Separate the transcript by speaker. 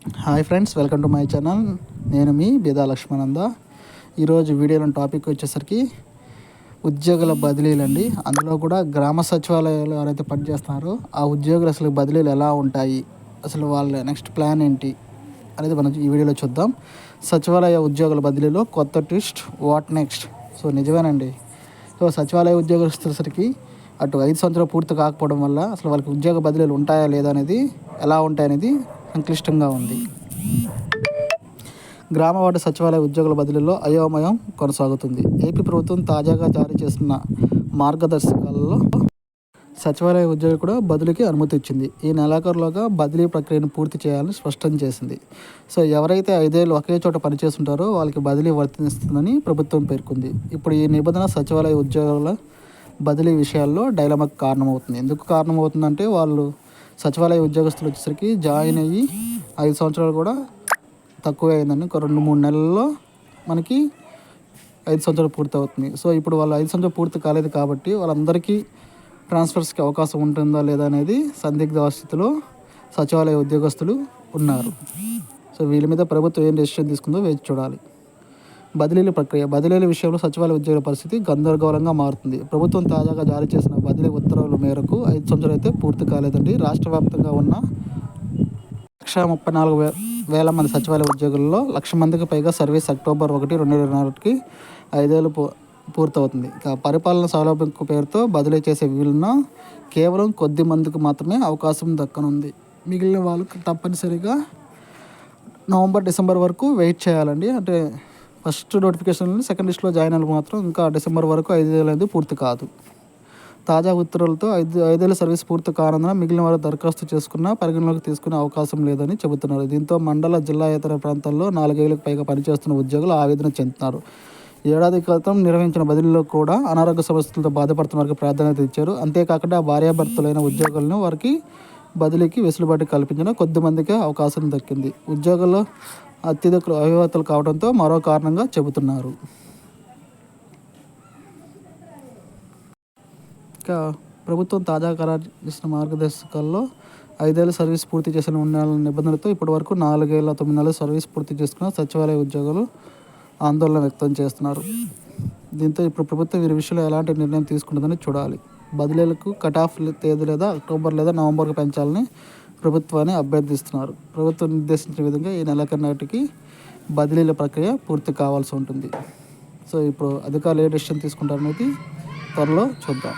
Speaker 1: Hi friends welcome to my channel. నేను మీ బేదా లక్ష్మణంద. ఈరోజు వీడియోలో టాపిక్ వచ్చేసరికి ఉద్యోగుల బదిలీలు అండి అందులో కూడా గ్రామ సచివాలయాలు ఎవరైతే పనిచేస్తున్నారో ఆ ఉద్యోగులు అసలు బదిలీలు ఎలా ఉంటాయి? అసలు వాళ్ళ నెక్స్ట్ ప్లాన్ ఏంటి? అనేది మనం ఈ వీడియోలో చూద్దాం. సచివాలయ ఉద్యోగుల బదిలీలో కొత్త ట్విస్ట్ వాట్ నెక్స్ట్? సో నిజమేనండి. సో సచివాలయ ఉద్యోగస్తులసరికి అటు ఐదు సంవత్సరాలు పూర్తి కాకపోవడం వల్ల అసలు వాళ్ళకి ఉద్యోగ బదిలీలు ఉంటాయా లేదా అనేది ఎలా ఉంటాయనేది సంక్లిష్టంగా ఉంది. గ్రామ వార్డు సచివాలయ ఉద్యోగుల బదిలీలో అయోమయం కొనసాగుతుంది. ఏపీ ప్రభుత్వం తాజాగా జారీ చేస్తున్న మార్గదర్శకాలలో సచివాలయ ఉద్యోగులు కూడా బదిలీకి అనుమతి ఇచ్చింది. ఈ నెలాఖరులోగా బదిలీ ప్రక్రియను పూర్తి చేయాలని స్పష్టం చేసింది. సో ఎవరైతే ఐదేళ్ళు ఒకే చోట పనిచేస్తుంటారో వాళ్ళకి బదిలీ వర్తిస్తుందని ప్రభుత్వం పేర్కొంది. ఇప్పుడు ఈ నిబంధన సచివాలయ ఉద్యోగుల బదిలీ విషయాల్లో డైలమాకు కారణమవుతుంది. ఎందుకు కారణమవుతుందంటే వాళ్ళు సచివాలయ ఉద్యోగస్తులు వచ్చేసరికి జాయిన్ అయ్యి ఐదు సంవత్సరాలు కూడా తక్కువ అయిందండి. ఒక రెండు మూడు నెలల్లో మనకి ఐదు సంవత్సరాలు పూర్తి అవుతుంది సో ఇప్పుడు వాళ్ళు ఐదు సంవత్సరాలు పూర్తి కాలేదు కాబట్టి వాళ్ళందరికీ ట్రాన్స్ఫర్స్కి అవకాశం ఉంటుందా లేదా అనేది సందిగ్ధ స్థితిలో సచివాలయ ఉద్యోగస్తులు ఉన్నారు. సో వీళ్ళ మీద ప్రభుత్వం ఏం డెసిషన్ తీసుకుందో వేచి చూడాలి. బదిలీల ప్రక్రియ బదిలీల విషయంలో సచివాలయ ఉద్యోగుల పరిస్థితి గందరగోళంగా మారుతుంది. ప్రభుత్వం తాజాగా జారీ చేసిన బదిలీ ఉత్తర్వుల మేరకు ఐదు సంవత్సరాలు అయితే పూర్తి కాలేదండి. రాష్ట్ర వ్యాప్తంగా ఉన్న లక్ష ముప్పై నాలుగు వేల మంది సచివాలయ ఉద్యోగుల్లో లక్ష మందికి పైగా సర్వీస్ అక్టోబర్ ఒకటి రెండు వేల నాలుగుకి ఐదేళ్ళు పూ పూర్తవుతుంది. ఇక పరిపాలన సౌలభ్యం పేరుతో బదిలీ చేసే వీలున్న కేవలం కొద్ది మందికి మాత్రమే అవకాశం దక్కనుంది. మిగిలిన వాళ్ళకి తప్పనిసరిగా నవంబర్ డిసెంబర్ వరకు వెయిట్ చేయాలండి. అంటే ఫస్ట్ నోటిఫికేషన్ సెకండ్ లిస్ట్లో జాయిన్ అయిన మాత్రం ఇంకా డిసెంబర్ వరకు ఐదేళ్ళు అనేది పూర్తి కాదు. తాజా ఉత్తర్వులతో ఐదు ఐదేళ్ళ సర్వీస్ పూర్తి కానందున మిగిలిన వారు దరఖాస్తు చేసుకున్న పరిగణలోకి తీసుకునే అవకాశం లేదని చెబుతున్నారు. దీంతో మండల జిల్లా ఇతర ప్రాంతాల్లో నాలుగేళ్ళకు పైగా పనిచేస్తున్న ఉద్యోగులు ఆవేదన చెందుతున్నారు. ఏడాది క్రితం నిర్వహించిన బదిలీలో కూడా అనారోగ్య సమస్యలతో బాధపడుతున్న వారికి ప్రాధాన్యత ఇచ్చారు. అంతేకాకుండా భార్యాభర్తలైన ఉద్యోగులను వారికి బదిలీకి వెసులుబాటు కల్పించిన కొద్ది మందికి అవకాశం దక్కింది. ఉద్యోగుల్లో అత్యధికులు అవివాతలు కావడంతో మరో కారణంగా చెబుతున్నారు. ఇంకా ప్రభుత్వం తాజా ఖరారు చేసిన మార్గదర్శకాల్లో ఐదేళ్ళ సర్వీస్ పూర్తి చేసిన ఉండాలన్న నిబంధనలతో ఇప్పటివరకు నాలుగేళ్ళ తొమ్మిది నెలల సర్వీస్ పూర్తి చేసుకున్న సచివాలయ ఉద్యోగులు ఆందోళన వ్యక్తం చేస్తున్నారు. దీంతో ఇప్పుడు ప్రభుత్వం వీరి విషయంలో ఎలాంటి నిర్ణయం తీసుకుంటుందని చూడాలి. బదిలీలకు కట్ ఆఫ్ తేదీ లేదా అక్టోబర్ లేదా నవంబర్కి పెంచాలని ప్రభుత్వాన్ని అభ్యర్థిస్తున్నారు. ప్రభుత్వం నిర్దేశించిన విధంగా ఈ నెలకరి నాటికి బదిలీల ప్రక్రియ పూర్తి కావాల్సి ఉంటుంది. సో ఇప్పుడు అధికారులు ఏ డెసిషన్ తీసుకుంటారనేది త్వరలో చూద్దాం.